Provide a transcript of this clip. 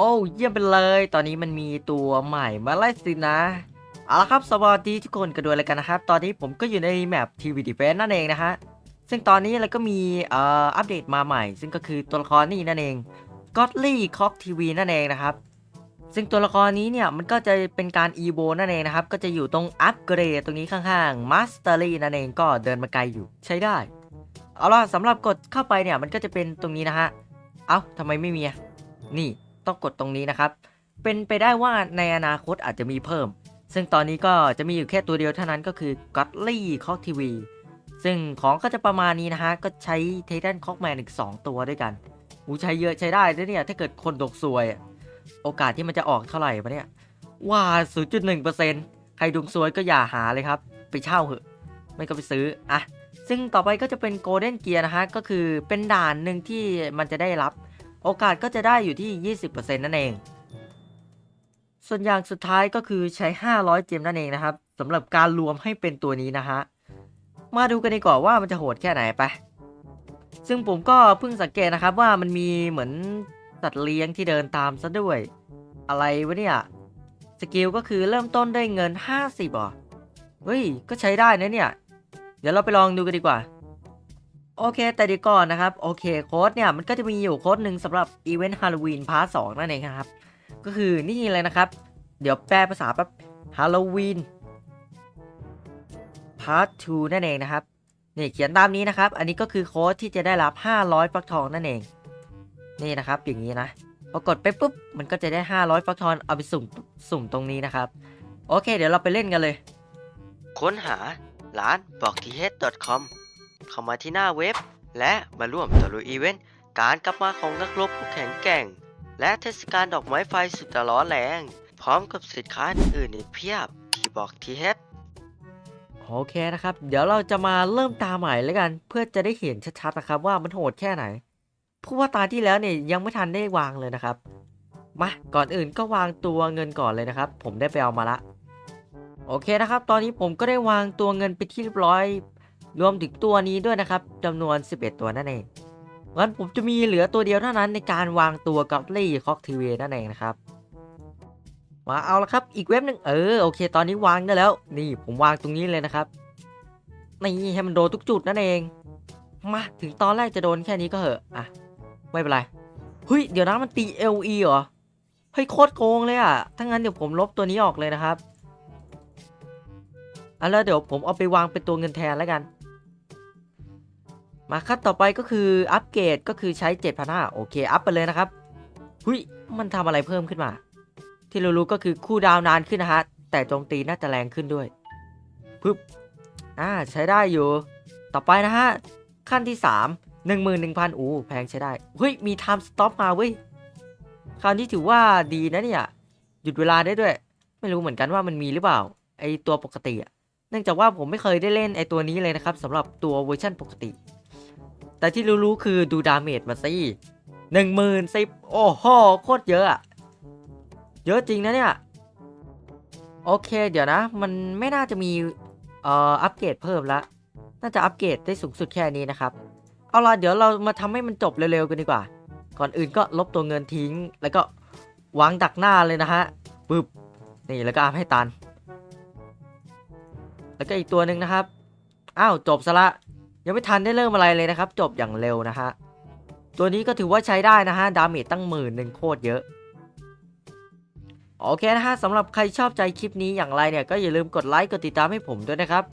โอ้เยี่ยมไปเลย ตอนนี้มันมีตัวใหม่มาไล่สินะเอาละครับสวัสดีทุกคนกันด้วยเลยกันนะครับ ตอนนี้ผมก็อยู่ในแมปทีวีดีเฟนนั่นเองนะฮะซึ่งตอนนี้เราก็มีเอ่ออัปเดตมาใหม่ ซึ่งก็คือตัวละครนี่นั่นเองก็อตลี่คอกทีวีนั่นเองนะครับ ซึ่งตัวละครนี้เนี่ยมันก็จะเป็นการอีโบนั่นเองนะครับ ก็จะอยู่ตรงอัปเกรดตรงนี้ข้างๆมาสเตอรี่นั่นเองก็เดินมาไกลอยู่ใช้ได้ เอาล่ะสำหรับกดเข้าไปเนี่ยมันก็จะเป็นตรงนี้นะฮะ เอ้าทำไมไม่มีอะนี่ ต้องกดตรงนี้นะครับ เป็นไปได้ว่าในอนาคตอาจจะมีเพิ่ม ซึ่งตอนนี้ก็จะมีอยู่แค่ตัวเดียวเท่านั้นก็คือ g o d l y c o c k TV ซึ่งของก็จะประมาณนี้นะฮะ ก็ใช้เท t ท n c o c k m a n อีก 2 ตัวด้วยกันอูใช้เยอะใช้ได้ด้วยเนี่ย ถ้าเกิดคนดกสวยอะโอกาสที่มันจะออกเท่าไหร่ปะเนี่ย ว่า 0.1%ใครดวงซวยก็อย่าหาเลยครับ ไปเช่าเหอะ ไม่ก็ไปซื้ออะซึ่งต่อไปก็จะเป็น Golden Gear นะฮะ ก็คือเป็นด่านหนึ่งที่มันจะได้รับ โอกาสก็จะได้อยู่ที่ 20%นั่นเอง ส่วนอย่างสุดท้ายก็คือใช้ 500 เจมนั่นเองนะครับสำหรับการรวมให้เป็นตัวนี้นะฮะ มาดูกันดีกว่าว่ามันจะโหดแค่ไหนไป ซึ่งผมก็เพิ่งสังเกตนะครับว่ามันมีเหมือนสัตว์เลี้ยงที่เดินตามซะด้วย อะไรวะเนี่ย สกิลก็คือเริ่มต้นได้เงิน 50อะเฮ้ย ก็ใช้ได้นะเนี่ย เดี๋ยวเราไปลองดูกันดีกว่า โอเค แต่เดียวก่อนนะครับ โอเคโค้ดเนี่ย มันก็จะมีอยู่โค้ดหนึ่งสำหรับอีเวนต์ฮาโลวีนพาร์ทสนั่นเองครับ ก็คือนี่เลยนะครับ เดี๋ยวแปลภาษาแป๊บฮาโลวีนพาร์ท2นั่นเองนะครับนี่เขียนตามนี้นะครับ อันนี้ก็คือโค้ดที่จะได้รับ 500 ฟักทองนั่นเอง นี่นะครับอย่างนี้นะพอกดไปปุ๊บ มันก็จะได้ 500 ฟักทองเอาไปสุ่มสุ่มตรงนี้นะครับ โอเค เดี๋ยวเราไปเล่นกันเลย ค้นหาร้านบอกทีเฮด .com เข้ามาที่หน้าเว็บ และมาร่วมตะลุยอีเวนต์การกลับมาของนักรบผู้แข็งแกร่ง และเทศกาลดอกไม้ไฟสุดร้อนแรง พร้อมกับสินค้าอื่นอีกเพียบที่บอกทีเฮดโอเคนะครับ เดี๋ยวเราจะมาเริ่มตาใหม่แล้วกัน เพื่อจะได้เห็นชัดๆนะครับว่ามันโหดแค่ไหนเพราะว่าตาที่แล้วเนี่ยยังไม่ทันได้วางเลยนะครับ มาก่อนอื่นก็วางตัวเงินก่อนเลยนะครับ ผมได้ไปเอามาละ โอเคนะครับ ตอนนี้ผมก็ได้วางตัวเงินไปที่เรียบร้อย รวมถึงตัวนี้ด้วยนะครับจำนวน 11 ตัวนั่นเองงั้นผมจะมีเหลือตัวเดียวเท่านั้นในการวางตัวกับลี่คอกทีเวนั่นเองนะครับ มาเอาละครับอีกเว็บหนึ่งเออโอเค ตอนนี้วางได้แล้ว นี่ผมวางตรงนี้เลยนะครับนี่ให้มันโดนทุกจุดนั่นเองมาถึงตอนแรกจะโดนแค่นี้ก็เหอะอะไม่เป็นไรเฮ้ยเดี๋ยวนะมันตี LE เหรอเฮ้ยโคตรโกงเลยอะถ้างั้นเดี๋ยวผมลบตัวนี้ออกเลยนะครับอะแล้วเดี๋ยวผมเอาไปวางเป็นตัวเงินแทนแล้วกัน มาขั้นต่อไปก็คืออัปเกรดก็คือใช้7,500โอเค อัพไปเลยนะครับหุยมันทำอะไรเพิ่มขึ้นมา ที่รู้ๆก็คือคู่ดาวนานขึ้นนะฮะ แต่โจมตีน่าจะแรงขึ้นด้วยปึ๊บอ่าใช้ได้อยู่ ต่อไปนะฮะ ขั้นที่ 3 11,000 อู้แพงใช้ได้ เฮ้ย มี time stop มาเว้ย คราวนี้ถือว่าดีนะเนี่ย หยุดเวลาได้ด้วย ไม่รู้เหมือนกันว่ามันมีหรือเปล่า ไอตัวปกติอะเนื่องจากว่าผมไม่เคยได้เล่นไอตัวนี้เลยนะครับสำหรับตัวเวอร์ชันปกติ แต่ที่รู้ๆคือดูดาเมจมาสิหนึ่งหมื่นสิบโอ้โหโคตรเยอะอะ เยอะจริงนะเนี่ย โอเคเดี๋ยวนะ มันไม่น่าจะมีเอ่ออัปเกรดเพิ่มละ น่าจะอัปเกรดได้สูงสุดแค่นี้นะครับ เอาล่ะเดี๋ยวเรามาทำให้มันจบเร็วๆกันดีกว่า ก่อนอื่นก็ลบตัวเงินทิ้ง แล้วก็วางดักหน้าเลยนะฮะปึ๊บนี่แล้วก็อัพให้ตัน แล้วก็อีกตัวหนึ่งนะครับ อ้าวจบซะละ ยังไม่ทันได้เริ่มอะไรเลยนะครับ จบอย่างเร็วนะฮะ ตัวนี้ก็ถือว่าใช้ได้นะฮะ ดาเมจตั้งหมื่นหนึ่งโคตรเยอะ โอเคนะฮะสำหรับใครชอบใจคลิปนี้อย่างไรเนี่ย ก็อย่าลืมกดไลค์กดติดตามให้ผมด้วยนะครับ